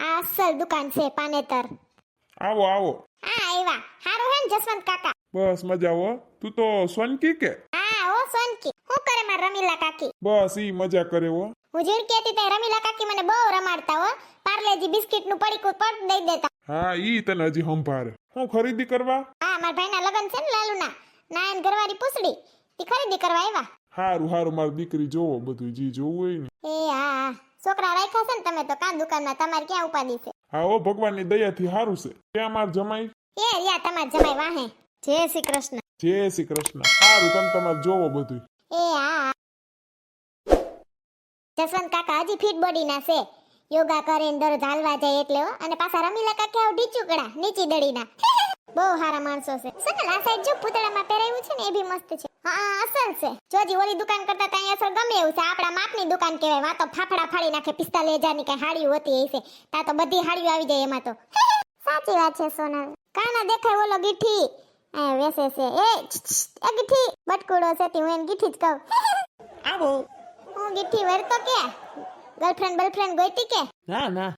આ અસલ દુકાન છે પાનેતર. આવો આવો. હા આવ્યા હારું હે ને જસવંત કાકા? બસ મજા હો. તું તો સોનકી કે? હા ઓ સોનકી. હું કરે માર રમીલા કાકી? બસ ઈ મજા કરે હો. હું કેતી તે રમીલા કાકી મને બહુ રમાડતા હો. પાર્લેજી બિસ્કિટનું પડીકું પડ દઈ દેતા. હા ઈ તને હજી હંભાર હું ખરીદી કરવા? હા મારા ભાઈના લગન છે ને લાલુના. નાયન ઘરવાળી પૂછડી. તી ખરીદી કરવા આવ્યા. હારું હારું મારી દીકરી જોવો બધું જી જોવું હોય ને. એ હા. છોકરા રાખ્યા છે ને તમે તો કાન દુકાનમાં તમારે ક્યાં ઉપાદી છે? હા ઓ ભગવાનની દયાથી હારું છે. ત્યાં માર જમાઈ? એ યા તમાર જમાઈ વાહે. જય શ્રી કૃષ્ણ. જય શ્રી કૃષ્ણ. સારું તમે તમાર જોવો બધું એ હા. જસવંત કાકા હજી ફિટ બોડી ના છે. યોગા કરીને દર દરરોજ હાલવા જાય એટલે હો. અને પાછા રમીલા કાકા આવ ઢીચુકડા નીચી દડીના. બહુ સારા માણસો છે. સનલ આ સાઈડ જો પૂતળામાં પહેરાયું છે ને, એ બી મસ્ત છે. હા અસલ છે. જોજી ઓલી દુકાન કરતા ત્યાં અસલ ગમે એવું છે. આપણા માપની દુકાન કહેવાય. વાતો ફાફડા ફાડી નાખે પિસ્તાલીસ હજારની કઈ હાડીઓ હોતી હશે તા તો બધી હાડીઓ આવી જાય એમાં તો. સાચી વાત છે, સોનલ. કાના દેખાય ઓલો ગીઠી? એ વેસે છે. એ એ ગીઠી? બટકુડો છે તી, હું એને ગીઠી જ કહું. આવો. હું ગીઠી વરતો કે? ગર્લફ્રેન્ડ બર્લફ્રેન્ડ ગોઈતી કે? ના ના.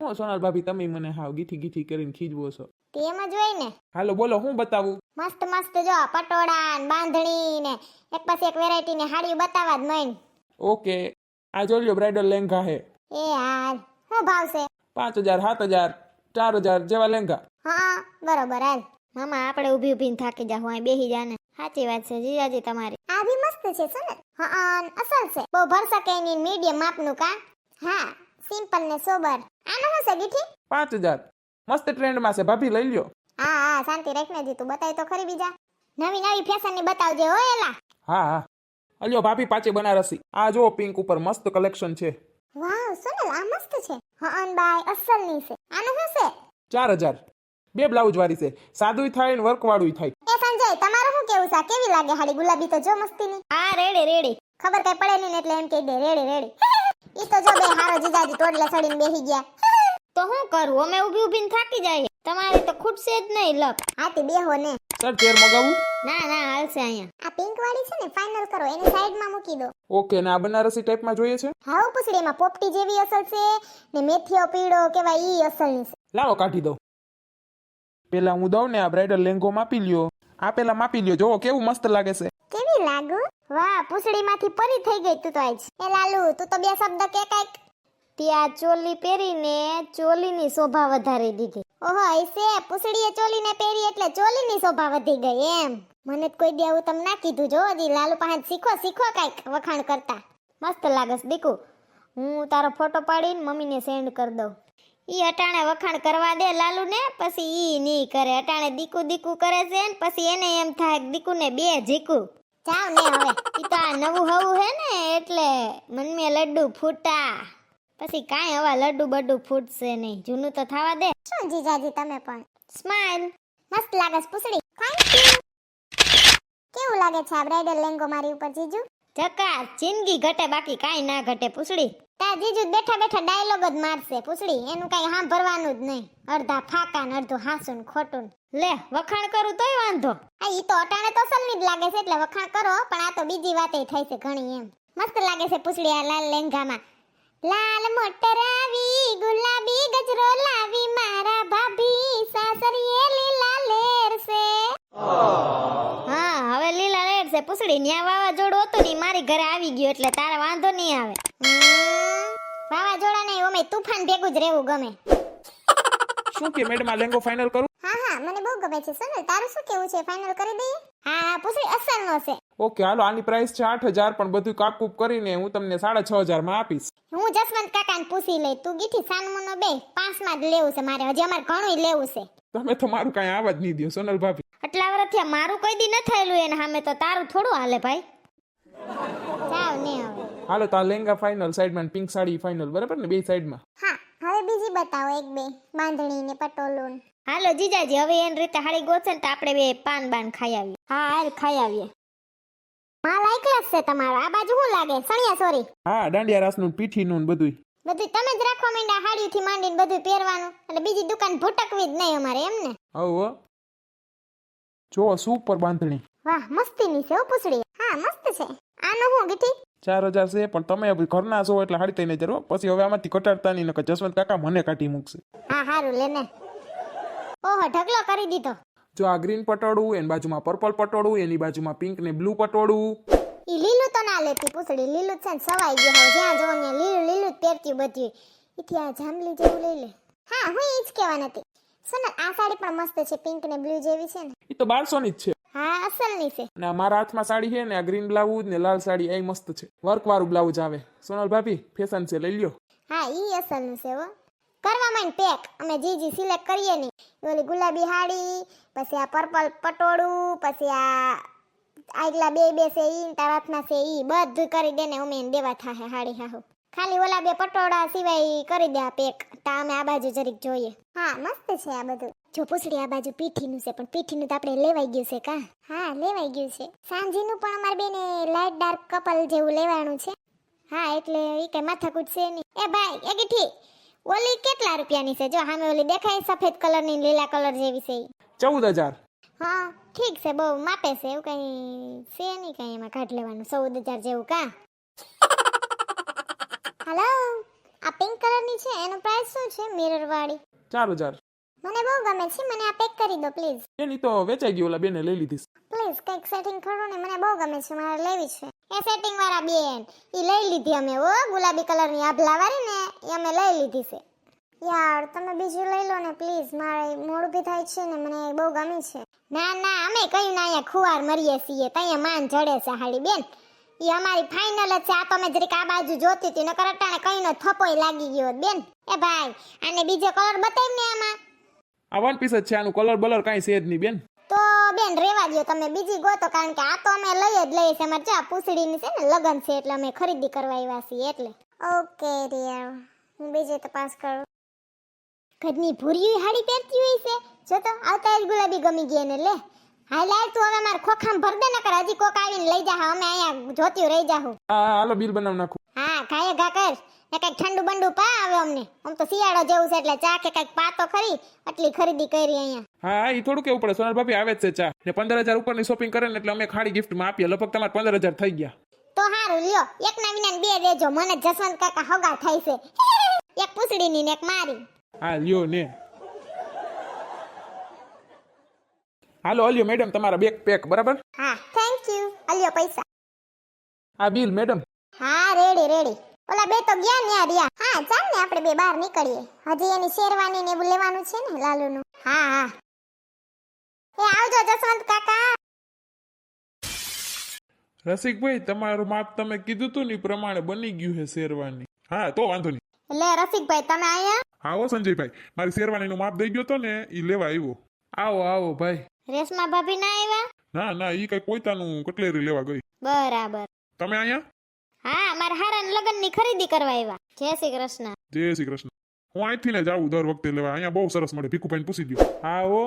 હું સોનલ ભાભી, તમે મને હાવ ગીઠી ગીઠી કરીને ખીજવો છો. તે એમ જ હોય ને? હાલો બોલો હું બતાવું? મસ્ત મસ્ત જો પટોળા ને બાંધણી ને એક પછી એક વેરાયટી ને હાડીઓ બતાવવા જ નહીં ઓકે આ જોઈ લ્યો બ્રાઇડલ લેંઘા હે. એ યાર શું ભાવ છે? પાંચ હજાર સાત હજાર ચાર હજાર જેવા લેંઘા. હા બરોબર હાલ. મામા આપણે ઊભી ઊભીને થાકી જા હું અહીં બેહી જાને. સાચી વાત છે જીજાજી તમારી. આ બી મસ્ત છે સોનલ હા અન અસલ છે. બહુ ભરસક એની મીડિયમ માપનું કા? હા સિમ્પલ ને સોબર આનો શું છે ગીઠી? પાંચ હજાર. મસ્ત ટ્રેન્ડમાં છે. ભાભી લઈ લ્યો. હા હા શાંતિ રાખને જી. તું બતાય તો ખરી બીજા. નવી નવી ફેશનની બતાવજે હો એલા. હા હા. અલ્યો ભાભી પાછી બનારસી. આ જો પિંક ઉપર મસ્ત કલેક્શન છે. વાવ સોનલ આ મસ્ત છે. હા બાય અસલની છે. આનું શું છે? ચાર હજાર. બે બ્લાઉઝ વાળી છે. સાદુય થાય ને વર્ક વાળું થાય. એ સંજય તમારું શું કેવું છે? કેવી લાગે હાડી ગુલાબી તો જો મસ્તીની? આ રેડી રેડી. ખબર કઈ પડે નહીં ને એટલે એમ કહી દે રેડી રેડી. ઈ તો જો બે હારો જીજાજી ટોડલે સડીને બેહી ગયા. તો હું કરું? અમે ઊભી ઊભીને થાકી જાય તમારે તો ખૂટશે જ નહીં લક. હાથી બેહો ને. સર ચેર મગાવું. ના ના હાલશે અહીંયા. આ પિંક વાળી છે ને ફાઇનલ કરો. એની સાઈડમાં મૂકી દો. ઓકે ને આ બનારસી ટાઈપમાં જોઈએ છે? હા ઉપસડી એમાં પોપટી જેવી અસલ છે ને મેથીઓ પીળો કેવાય ઈ અસલની છે. લાવો કાઢી દો પેલા હું દઉં ને આ બ્રાઇડલ લેંગો માપી લ્યો. આ પેલા માપી લ્યો. જોવો કેવું મસ્ત લાગે છે. કેવી લાગુ? વાહ પૂછડીમાંથી પરી થઈ ગઈ તું તો આજ. એ લાલુ તું તો બે શબ્દ કે કાઈક ત્યાં ચોલી પહેરીને ચોલીની શોભા વધારી દીધી. ઓહો એસે પૂછડીએ ચોલીને પહેરી એટલે ચોલીની શોભા વધી ગઈ એમ. મને કોઈ દે આવું તમે ના કીધું જો દી લાલુ પાસે શીખો શીખો કાઈક વખાણ કરતા. મસ્ત લાગસ દીકુ. હું તારો ફોટો પાડીને મમ્મીને સેન્ડ કરી દઉં. ઈ અટાણે વખાણ કરવા દે લાલુ ને પછી ઈ ની કરે. અટાણે દીકુ દીકુ કરે છે ને, પછી એને એમ થાય દીકુ ને બે જીકુ જાવ ને હવે. ઈ તો આ નવું હવું હે ને, એટલે મનમે લડ્ડુ ફૂટા. પછી કાંઈ હવા લડ્ડુ બડ્ડુ ફૂટશે નહીં. જૂનું તો થવા દે. શું જીજાજી તમે પણ? સ્માઈલ મસ્ત લાગે છે પૂછડી. થેન્ક યુ કેવું લાગે છે આ બ્રાઇડલ લેંગો મારી ઉપર જીજુ? જકા જિંદગી ઘટે બાકી કાંઈ ના ઘટે પૂછડી. તા જીજુ બેઠા બેઠા ડાયલોગ જ મારશે પૂછડી. એનું કાંઈ સાંભળવાનું જ નહીં. અડધા ફાકા ને અડધું હાસું ખોટું લે વખાણ કરું તોય વાંધો. આ ઈ તો અટાણે તો સલની જ લાગે છે એટલે વખાણ કરો પણ આ તો બીજી વાતે થાય છે ઘણી એમ. મસ્ત લાગે છે પૂછડી આ લાલ લેંઘામાં લાલ મોટર આવી ગુલાબી ગજરો લાવી મારા ભાભી સાસરીએ લીલા લેર છે. હા હવે લીલા લેર છે. પૂછડી ન્યા વાવાઝોડું હતું ને મારી ઘરે આવી ગયો એટલે તારે વાંધો નહીં આવે. વાવાઝોડા નહીં ઓમે તુફાન ભેગું જ રહેવું ગમે. શું કે મેડમ આ લેંગો ફાઇનલ કરું? હા હા મને બહુ ગમે છે. સોનલ તારું શું કેવું છે? ફાઇનલ કરી દઈએ? હા પૂછડી પૂછડી અસલનો છે. ઓકે હાલો આની પ્રાઇસ છે આઠ હજાર પણ બધું કાપકૂપ કરીને હું તમને સાડા છ હજારમાં આપીશ. હું જસવંત કાકાને પૂછી લઈ. તું ગીઠી સાનમુનો બે પાંચમાં જ લેવું છે મારે. હજી અમારે ઘણું લેવું છે. તમે તો મારું કાંઈ આવા જ નહીં દો સોનલ ભાભી. આટલા વર્ષથી આ મારું કોઈ દી ન થયેલું એને સામે તો તારું થોડું હાલે ભાઈ. જાવ ને હવે. હાલો તો આ લેંઘા ફાઇનલ સાઈડમાં પિંક સાડી ફાઇનલ બરાબર ને? બે સાઈડમાં હા હવે બીજી બતાવો એક બે બાંધણી ને પટોલું હાલો જીજાજી હવે એની રીતે હાળી ગોતશે ને તો આપણે બે પાન બાન ખાઈ આવીએ. હા હાલ ખાઈ આવીએ. માલ એકલા જ છે તમારા. આ બાજુ શું લાગે? સણિયા સોરી હા દાંડિયા રાસનું પીઠીનું ને બધું બધું તમે જ રાખવા માંડ્યા હાડીઓથી માંડીને બધું પહેરવાનું. એટલે બીજી દુકાન ભટકવી જ નહીં અમારે એમ ને? હવ જો સુપર બાંધણી. વાહ મસ્તીની છે હો પૂછડી. હા મસ્ત છે. આનો હું ગીઠી? ચાર હજાર છે પણ તમે ઘરના છો એટલે હાડી ત્રણ જરો પછી હવે આમાંથી ઘટાડતા નહીં નકર જસવંત કાકા મને કાઢી મૂકશે. હા હારું લેને ઓહો ઢગલો કરી દીધો. જો આ ગ્રીન પટોળું એની બાજુમાં પર્પલ પટોળું એની બાજુમાં પિંક ને બ્લુ પટોળું. ઈ લીલું તો ના લેતી પૂછડી લીલું છે ને સવાઈ ગયું હવે જ્યાં જોવો ને લીલું લીલું જ પહેરતી બધી એથી આ જાંબલી જેવું લઈ લે. હા હું એ જ કહેવા નથી. સોનલ આ સાડી પણ મસ્ત છે પિંક ને બ્લુ જેવી છે ને. એ તો બારસોની જ છે. હા અસલની છે. અને મારા હાથમાં સાડી છે ને આ ગ્રીન બ્લાઉઝ ને લાલ સાડી એ મસ્ત છે. વર્ક વાળું બ્લાઉઝ આવે. સોનલ ભાભી ફેશન છે લઈ લ્યો. હા ઈ અસલનું છે હો. કરવા માંડ પેક. અમે જી જી સિલેક્ટ કરીએ નહીં. ઓલી ગુલાબી હાડી, પછી આ પર્પલ પટોળું, પછી આ આગલા બે બે છે ઈ તારા છે ઈ. બધું કરી દે ને અમે દેવા થાહે હાડી હાહુ. ખાલી ઓલા બે પટોળા સિવાય કરી દે પેક. તા અમે આ બાજુ જરીક જોઈએ. હા, મસ્ત છે આ બધું. જો પૂછડી આ બાજુ પીઠીનું છે, પણ પીઠીનું તો આપણે લેવાઈ ગયું છે કા? હા, લેવાઈ ગયું છે. સાંજીનું પણ અમારે બેને લાઇટ ડાર્ક કપલ જેવું લેવાનું છે. હા, એટલે એ કઈ માથાકૂટ છે નહીં. એ ભાઈ, એ ગીઠી. ઓલી કેટલા રૂપિયાની છે? જો સામે ઓલી દેખાય સફેદ કલરની ની લીલા કલર જેવી છે ચૌદ હજાર. હા ઠીક છે બહુ માપે છે એવું કઈ છે નહીં કઈ એમાં કાઢ લેવાનું ચૌદ હજાર જેવું કા? હલો આ પિંક કલરની છે એનો પ્રાઇસ શું છે મિરર વાળી? ચાર હજાર. મને બહુ ગમે છે મને આ પેક કરી દો પ્લીઝ એની તો વેચાઈ ગઈ ઓલા બેને લઈ લીધી પ્લીઝ કંઈક સેટિંગ કરો ને મને બહુ ગમે છે મારે લેવી છે. એ સેટિંગ વાળા બેન ઈ લઈ લીધી અમે ઓ ગુલાબી કલરની આભલા વાળી ને એ અમે લઈ લીધી છે. યાર તમે બીજું લઈ લો ને પ્લીઝ. મારે મોડું બી થાય છે ને મને બહુ ગમી છે. ના ના અમે કહ્યું ના અહીંયા ખુવાર મરીએ છીએ. ત્યાં માન જડે છે હાડી બેન. એ અમારી ફાઇનલ જ છે. આ તો અમે જરીક આ બાજુ જોતી હતી નકર અટાણે કઈનો થપોય લાગી ગયો બેન. એ ભાઈ આને બીજો કલર બતાવી ને આમાં. આ વન પીસ જ છે આનું કલર બલર કાંઈ છે જ નહીં બેન. તો બેન રેવા દો તમે બીજી ગોતો કારણ કે આ તો અમે લઈ જ લઈએ છીએ. અમારે ચા પૂછડીની છે ને લગન છે એટલે અમે ખરીદી કરવા આવ્યા છીએ એટલે. ઓકે ડિયર હું બીજી તપાસ કરું. ઘરની ભૂરી હાડી પહેરતી હોય છે. જો તો આવતા જ ગુલાબી ગમી ગઈ ને લે. હા લાય તું હવે મારા ખોખામ ભર દે નકર હજી કોક આવીને લઈ જા. અમે અહીંયા જોતી રહી જાહું હા. હાલો બિલ બનાવી નાખું. હા ખાય ઘા કર. ને કંઈક ઠંડુ બંડુ પા આવે અમને. આમ તો શિયાળો જેવું છે એટલે ચા કે કંઈક પાતો ખરી. આટલી ખરીદી કરી અહીંયા. હા હા એ થોડું કેવું પડે. સોનલ ભાભી આવે જ છે ચા. ને પંદર હજાર ઉપરની શોપિંગ કરે ને એટલે અમે ખાડી ગિફ્ટમાં આપીએ. લગભગ તમારે પંદર હજાર થઈ ગયા. તો હારું લ્યો. એક ના વિના ને બે દેજો મને જસવંત કાકા હગા થાય છે. એક પૂછડીની ને એક મારી. હા લ્યો ને. હાલો અલ્યો મેડમ તમારા બેક પેક બરાબર? હા થેન્ક યુ અલ્યો પૈસા. આ બિલ મેડમ. હા રેડી રેડી ઓલા બે તો ગયા ન્યા રહ્યા હા ચાલ ને આપણે બે બહાર નીકળીએ. હજી એની શેરવાની ને એવું લેવાનું છે ને લાલુનું. હા હા. એ આવજો જસવંત કાકા. રસિકભાઈ તમારું માપ તમે કીધું તું ને પ્રમાણે બની ગયું છે શેરવાની. હા તો વાંધો નહીં. લે રસિકભાઈ તમે આયા આવો સંજયભાઈ મારી શેરવાનીનું માપ દઈ ગયો તો ને એ લેવા આવ્યો. આવો આવો ભાઈ. રેશમા ભાભી ના આવ્યા? ના ના ઈ કઈ પોતાનું કટલેરી લેવા ગઈ. બરાબર. તમે અહીંયા? હા મારા લગ્ન લગ્નની ખરીદી કરવા આવ્યા. જય શ્રી કૃષ્ણ. જય શ્રી કૃષ્ણ. હું અહીંથી ને જાઉં દર વખતે લેવા. અહીંયા બહુ સરસ મળે. ભીખુભાઈને પૂછી દઉં હા હો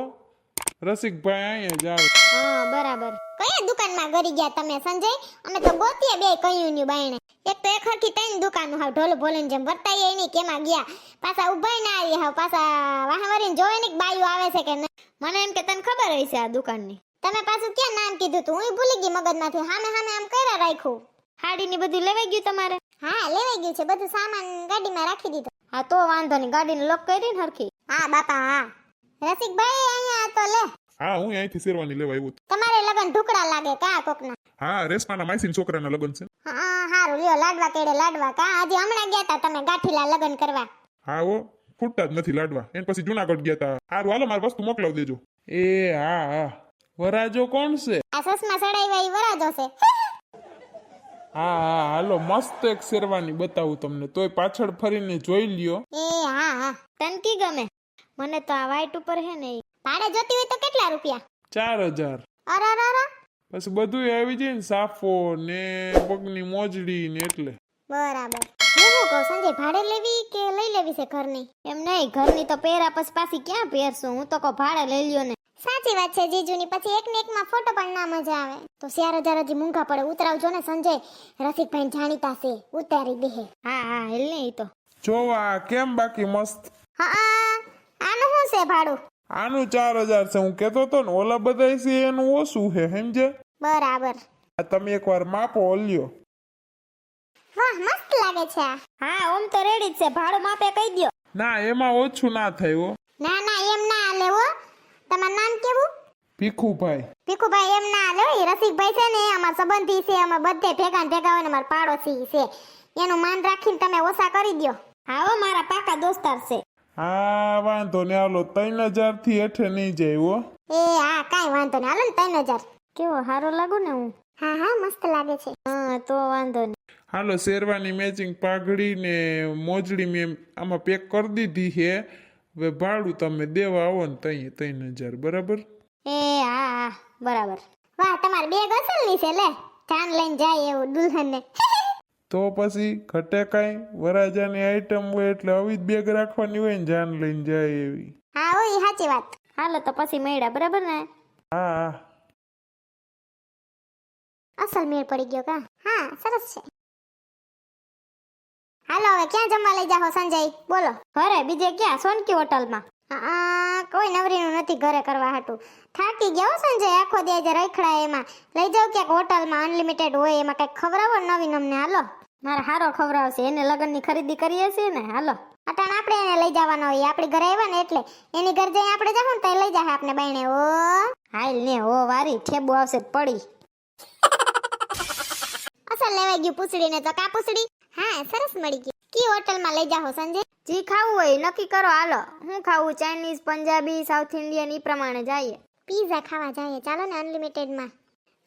રસિકભાઈ અહીંયા જાઓ હા બરાબર. કયા દુકાનમાં ગરી ગયા તમે સંજય? અમે તો ગોતીએ બે કયું ન્યુ બાયણે. એક તો એક હરખી ત્રણ દુકાન હાવ ઢોલ ભોલન જેમ વર્તાઈએ નહીં કેમાં ગયા? પાછા ઉભાઈ ના આવી હાવ પાછા વાહવરીને જોવે ને બાયું આવે છે કે નહીં મને એમ કે તને ખબર હશે આ દુકાનની. તમે પાછું ક્યાં નામ કીધું તું? હું ભૂલી ગઈ મગજમાંથી. હામે હામે આમ કર્યા રાખ્યું. હાડીની બધું લેવાઈ ગયું તમારે? હા લેવાઈ ગયું છે. બધું સામાન ગાડીમાં રાખી દીધું. હા તો વાંધો નહીં. ગાડીને લોક કરી ને હરખી. હા બાપા હા. રસિકભાઈ તો લે હા હું અહીંથી શેરવાની લેવા આવ્યો છું. તમારે લગન ઢુકડા લાગે કા કોકના? હા રેશમાના માસીન છોકરાના લગન છે. હા હારું લ્યો લાડવા કેડે લાડવા કા? આજે હમણાં ગયા તા તમે ગાંઠીલા લગન કરવા. હા ઓ ફૂટતા જ નથી લાડવા. એને પછી જુનાગઢ ગયા તા. હારું હાલો મારી વસ્તુ મોકલાવ દેજો. એ હા હા. વરાજો કોણ છે? આ સસમા સડાઈવા ઈ વરાજો છે. હા હા હાલો મસ્ત એક શેરવાની બતાવું તમને. તોય પાછળ ફરીને જોઈ લ્યો. એ હા હા. તનકી ગમે? મને તો આ વાઈટ ઉપર હે ને. ભાડે જોતી હોય તો કેટલા રૂપિયા? ચાર હજાર. અરે અરે અરે. પછી બધું આવી જાય ને સાફો ને પગની મોજડી ને એટલે. બરાબર. હું શું કહું સંજય ભાડે લેવી કે લઈ લેવી છે ઘરની? એમ નહીં ઘરની તો પહેરા પછી પાછી ક્યાં પહેરશું? હું તો કહું ભાડે લઈ લ્યો ને. સાચી વાત છે જીજુની. પછી એક ને એકમાં ફોટો પણ ના મજા આવે. તો ચાર હજાર હજી મૂંઘા પડે ઉતરાવજો ને સંજય. રસિકભાઈ જાણીતા છે ઉતારી દે હા હા હેલ ને ઈ તો. જોવા કેમ બાકી મસ્ત? હા આનું શું છે ભાડું? આનું ચાર હજાર છે. હું કેતો તો ને ઓલા બધા છે એનું ઓછું છે સમજે બરાબર. આ તમે એકવાર માપો લ્યો. લાગે છે હા ઓમ તો રેડી જ છે. ભાડું માપે કહી દ્યો. ના એમાં ઓછું ના થયું ના ના એમ ના હાલે હો. તમારું નામ કેવું? ભીખુભાઈ. ભીખુભાઈ એમ ના હાલે એ રસિકભાઈ છે ને અમાર સંબંધી છે અમે બધે ભેગા ને ભેગા હોય ને અમાર પાડોશી છે. એનું માન રાખીને તમે ઓછા કરી દ્યો. હા હો મારા પાકા દોસ્તાર છે. હા વાંધો ને હાલો ત્રણ હજારથી હેઠે નહીં જાય હો. એ હા કાંઈ વાંધો નહીં હાલો ને ત્રણ હજાર. કેવો સારો લાગુ ને હું? હા હા મસ્ત લાગે છે. હા તો વાંધો નહીં. હાલો શેરવાની મેચિંગ પાઘડી ને મોજડી મેં આમાં પેક કરી દીધી છે. હવે ભાડું તમે દેવા આવો ને તઈ ત્રણ હજાર બરાબર? એ હા હા બરાબર. વાહ તમારે બે અસલની છે લે. જાન લઈને જાય એવું દુલ્હન ને તો પછી ઘટે કાંઈ વરાજાની આઈટમ હોય એટલે આવી જ બેગ રાખવાની હોય ને જાન લઈને જાય એવી. હા હોય સાચી વાત. હાલો તો પછી મળ્યા બરાબર ને? હા હા. અસલ મેળ પડી ગયો કા? હા સરસ છે. હાલો હવે ક્યાં જમવા લઈ જાઓ સંજય? બોલો. ઘરે બીજે ક્યાં? સોનકી હોટલમાં? આ કોઈ નવરીનું નથી ઘરે કરવા હાટું. થાકી ગયો સંજય આખો દે જે રખડા એમાં. લઈ જાવ ક્યાંક હોટલમાં અનલિમિટેડ હોય એમાં. કંઈક ખવડાવો હોય નવીન અમને હાલો. મારે હારો ખવડાવશે એને લગ્નની ખરીદી કરીએ છીએ ને, હાલો. અટાણ આપણે એને લઈ જવાનો હોય, આપણી ઘરે આવ્યા ને એટલે એની ઘર જઈ આપણે જાહું ને તો લઈ જાય આપણે બાયણે ઓ હાલ ને ઓ વારી, ઠેબુ આવશે પડી. અસલ લેવાઈ ગયું પૂછડીને તો કા પૂછડી? હા, સરસ મળી ગયું. કી હોટલમાં લઈ જાઓ સંજય? જી ખાવું હોય, નક્કી કરો, હાલો. હું ખાવું, ચાઇનીઝ, પંજાબી, સાઉથ ઇન્ડિયન, ઈ પ્રમાણે જઈએ. પીઝા ખાવા જઈએ, ચાલો ને અનલિમિટેડમાં.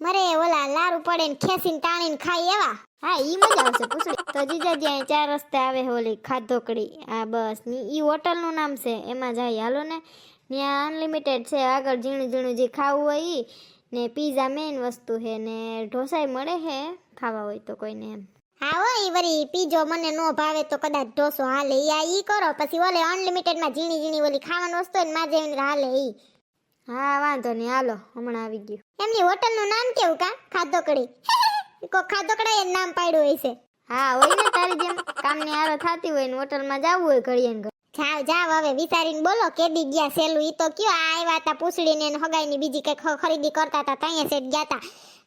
મરે ઓલા લારું પડે ને ખેસીને તાણીને ખાઈ એવા હા ઈ મજા આવશે. પૂછડી તો જીજા જ્યાં ચાર રસ્તે આવે હોલી ખાધોકડી. આ બસ. ની ઈ હોટલનું નામ છે. એમાં જાય. હાલો ને. ત્યાં અનલિમિટેડ છે. આગળ ઝીણું ઝીણું જે ખાવું હોય ઈ. ને પીઝા મેઇન વસ્તુ છે. ને ઢોસાઈ મળે છે ખાવા હોય તો કોઈને એમ. હા હો એ વરી પીજો મને નો ભાવે તો કદાચ ઢોસો હાલે. ઈ આ ઈ કરો. પછી ઓલે અનલિમિટેડમાં ઝીણી ઝીણી ઓલી ખાવાની વસ્તુ હોય ને માં જઈને હાલે ઈ. હા વાંધો નહીં. હાલો. હમણાં આવી ગયું. એમની હોટલનું નામ કેવું કા? ખાધોકડી. કો ખાધોકડા એ નામ પાડ્યું હોય છે. હા હોય ને તારી જેમ. કામની આરો થાતી હોય ને હોટલમાં જવું હોય ઘડીએ ને જાવ જાવ હવે વિચારીને બોલો કેદી ગયા સેલું? ઈ તો કયો આ આવ્યા હતા પૂછડીને ને હગાઈની બીજી કઈ ખરીદી કરતા હતા ત્યાં સેટ ગયા હતા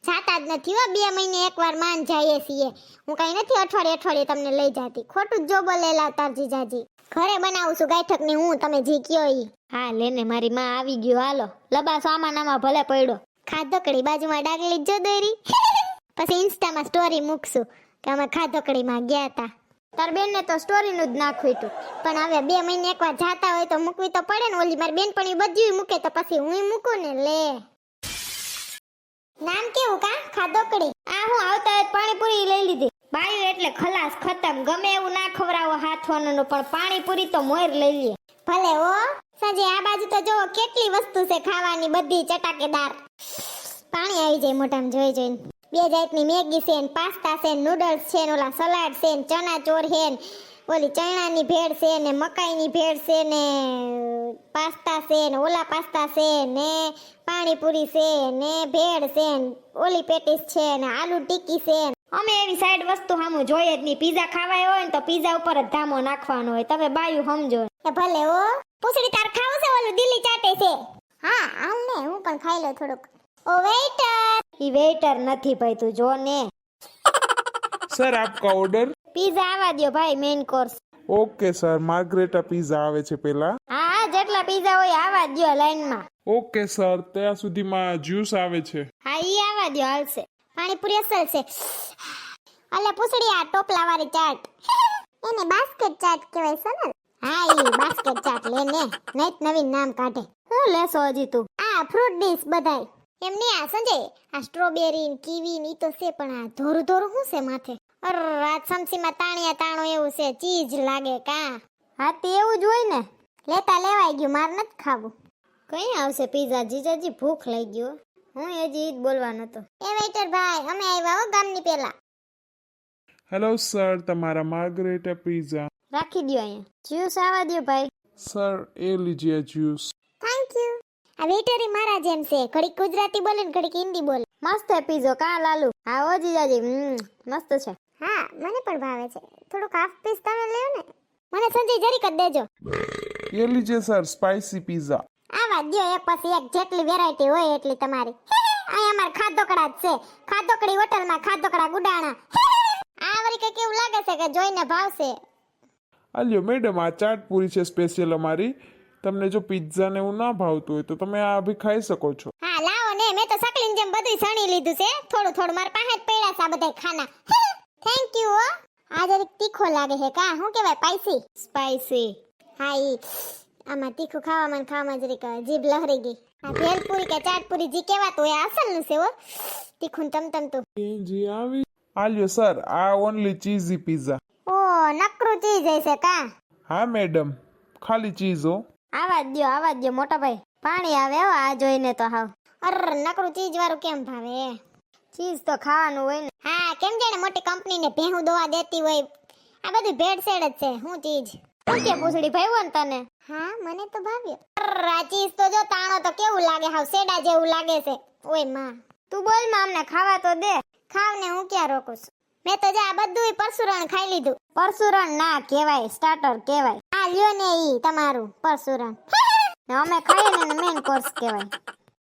જાતા જ નથી હો બે મહિને એકવાર માન જઈએ છીએ. હું કઈ નથી અઠવાડિયે અઠવાડિયે તમને લઈ જાતી. ખોટું જ જો બોલેલા તાર જીજાજી. ઘરે બનાવું છું ગાયઠક ને હું તમે જી કયો ઈ. હા લેને મારી માં આવી ગયો હાલો. લબાસો આમાં ભલે પડ્યો. ખાધોકડી બાજુમાં ડાગલી જો દોરી પછી ઇન્સ્ટામાં સ્ટોરી મૂકશું, કે અમે ખાધોકડીમાં ગયા હતા તાર બેનને તો સ્ટોરીનું જ નાખ્યું હતું પણ હવે બે મહિને એકવાર જાતા હોય તો મૂકવી તો પડે ને ઓલી મારી બેનપણી બધું મૂકે તો પછી હું મૂકું ને લે. નામ કેવું કા? ખાધોકડી. આ હું આવતા પાણીપુરી લઈ લીધી. બાયું એટલે ખલાસ ખતમ. ગમે એવું ના ખવડાવો હાથવાનું પણ પાણીપુરી તો મોર લઈ લે. ભલે ઓ સાંજે આ બાજુ તો જોવો કેટલી વસ્તુ છે ખાવાની બધી ચટાકેદાર. પાણી આવી જાય મોઢામાં જોઈ જોઈને. બે જાતની મેગી છે ને પાસ્તા છે ને નૂડલ્સ છે ને ઓલા સલાડ છે ને ચણાચોર છે ને ઓલી ચણાની ભેળ છે ને મકાઈની ભેળ છે ને પાસ્તા છે ને ઓલા પાસ્તા છે ને પાણીપુરી છે ને ભેળ છે ને ઓલી પેટીસ છે ને આલુ ટીકી છે અમે એવી સાઈડ વસ્તુ સામું જોઈએ જ નહીં પીઝા ખાવાય હોય ને તો પીઝા ઉપર જ ધામો નાખવાનો હોય તમે બાયું સમજો એ ભલે ઓ પૂછડી તાર ખાવું છે ઓલું દિલ્હી ચાટે છે હા આમ ને હું પણ ખાઈ લઉં થોડુંક ઓ વેઇટર ઈ વેઇટર નથી ભાઈ તું જો ને. સર આપકા ઓર્ડર પીઝા આવા દ્યો ભાઈ main course okay sir margherita pizza આવે છે પેલા. હા હા જેટલા પીઝા હોય આવા દ્યો લાઈનમાં ઓકે સર ત્યાં સુધીમાં જ્યુસ આવે છે. હા ઈ આવા દ્યો હાલશે. પાણીપુરી અસલ છે. અલે પૂછડી આ ટોપલા વાળી ચાટ. એને બાસ્કેટ ચાટ કહેવાય સોનલ. હા ઈ બાસ્કેટ ચાટ લે ને નઈત નવીન નામ કાઢે. હું લેસો હજી તું. આ ફ્રૂટ ડીશ બધાય. એમ નહીં આ સંજય આ સ્ટ્રોબેરી ને કીવી ની તો છે પણ આ ધોરું ધોરું શું છે માથે? અર આ સમસીમાં તાણિયા તાણો એવું છે ચીજ લાગે કા? હા તે એવું જ હોય ને. લેતા લેવાઈ ગયું માર નથી ખાવું. કઈ આવશે પીઝા જીજાજી ભૂખ લઈ ગયો. હું ઈ જ બોલવાનો હતો. એ વેઇટર ભાઈ અમે આવ્યા હો ગામની પેલા હેલો સર તમારા માર્ગરેટા પીઝા રાખી દ્યો અહીંયા. જ્યુસ આવા દ્યો ભાઈ. સર એ લીજીએ જ્યુસ આ વેટરી મારા જેમ છે. ઘડીક ગુજરાતી બોલે ને ઘડીક હિન્દી બોલે. મસ્ત પીઝો કા લાલુ? હા ઓ જીજાજી મસ્ત છે. હા મને પણ ભાવે છે. થોડુંક હાફ પીસ તમે લ્યો ને. મને સંજય જરીક જ દેજો. એ લીજે સર સ્પાઈસી પીઝા આવા દ્યો એક પછી એક. જેટલી વેરાયટી હોય એટલી તમારી. અહીંયા અમાર ખાધોકડા જ છે. ખાધોકડી હોટલમાં ખાધોકડા ગુડાણા. આ વળી કે કેવું લાગે છે કે જોઈને ભાવશે. આલ્યો મેડમ આ ચાટ પૂરી છે સ્પેશિયલ અમારી. તમને જો પિઝા ને એવું ના ભાવતું હોય તો તમે આ બી ખાઈ શકો છો. હા લાવો ને મેં તો સકલીન જેમ બધું સણી લીધું છે. થોડું થોડું મારા પાસે જ પડ્યા છે આ બધા ખાના. થેન્ક યુ હો. આ જરીક તીખો લાગે છે કા? શું કહેવાય સ્પાઈસી સ્પાઈસી હા ઈ આમાં તીખું ખાવામાં ને ખાવામાં જરીક જીભ લહરી ગઈ. આ ભેલપુરી કે ચાટપુરી જી કહેવાતું હોય આ અસલનું છે હો. તીખું ને તમતમતું. એ જે આવી. આલ્યો સર આ ઓનલી ચીઝી પિઝા ઓ નકરું ચીજ હશે કા? હા મેડમ ખાલી ચીઝ હો. આવા જ દો આવા જ દો મોટા ભાઈ પાણી આવે હો આ જોઈને તો હાવ. અર નકરું ચીજ વાળું કેમ ભાવે? ચીઝ તો ખાવાનું હોય ને. હા કેમ જાણે મોટી કંપનીને ભેહું દવા દેતી હોય? આ બધું ભેળસેળ જ છે હું ચીજ. હું કે પૂછડી ભાઈ ને તને? હા મને તો ભાવ્યો. અર આ ચીઝ તો જો તાણો તો કેવું લાગે હાવ સેડા જેવું લાગે છે. ઓયમાં. તું બોલમાં અમને ખાવા તો દે. ખાવ ને હું ક્યાં રોકું? છું મેં તો જા બધું પરશુરણ ખાઈ લીધું. પરશુરણ ના કહેવાય સ્ટાર્ટર કહેવાય. આ લ્યો ને ઈ તમારું પરશુરણ. ને અમે ખાઈએ ને મેન કોર્સ કહેવાય.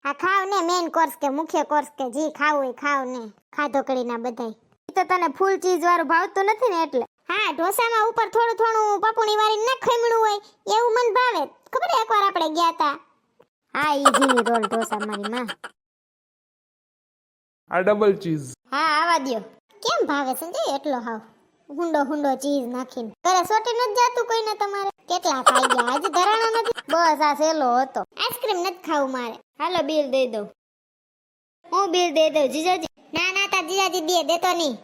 આ ખાવ ને મેન કોર્સ કે મુખ્ય કોર્સ કે જી ખાવું હોય ખાવ ને. ખાધો કડીના બધાય. ઈ તો તને ફૂલ ચીઝ વાળું ભાવતું નથી ને એટલે. હા ઢોસામાં ઉપર થોડું થોડું પપુણી વાળી ના ખમણું હોય એવું મન ભાવે. ખબર એકવાર આપણે ગયા તા? હા ઈ જીની રોલ ઢોસા મારી માં. આ ડબલ ચીઝ હા આવા દ્યો. કેમ ભાવે સંજય એટલો હાવ. હુંડો હુંડો ચીઝ નાખીને. ઘરે સોટી નથી જાતું કોઈને તમારે? કેટલા ખાઈ ગયા. આજે ધરાણો નથી? બસ આ સેલો હતો. આઈસ્ક્રીમ નથી ખાવું મારે. હાલો બિલ દઈ દઉં. હું બિલ દઈ દઉં, જીજાજી? ના ના તા જીજાજી દે દેતો નહીં.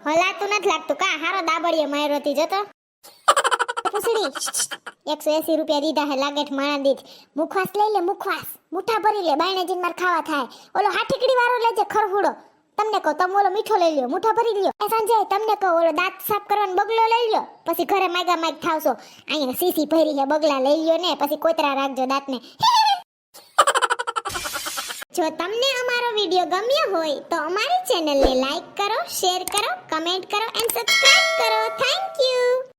હલાતું નથી લાગતું. કા, હારો દાબડીએ માર્યો હતી જતો? પૂછડી એકસો એસી રૂપિયા દીધા હે લાગેઠ માણા દીઠ. મુખવાસ લઈ લે, મુખવાસ. મુઠા ભરી લે. બાયણે જીન માર ખાવા થાય. ઓલો હાઠીકડી વાળો લેજે ખરફુડો તમને કહો, તમે ઓલો મીઠો લઈ લ્યો, મુઠ્ઠા ભરી લ્યો. એ સંજય તમને કહો, ઓલો દાંત સાફ કરવાનો બગલો લઈ લ્યો. પછી ઘરે માગા માગ થાવશો. અહીંયા સીસી ભરી છે, બગલા લઈ લ્યો ને, પછી કોતરા રાખજો દાંતને. જો તમને અમારો વીડિયો ગમ્યો હોય તો અમારી ચેનલને લાઈક કરો, શેર કરો, કમેન્ટ કરો એન્ડ સબસ્ક્રાઇબ કરો. Thank you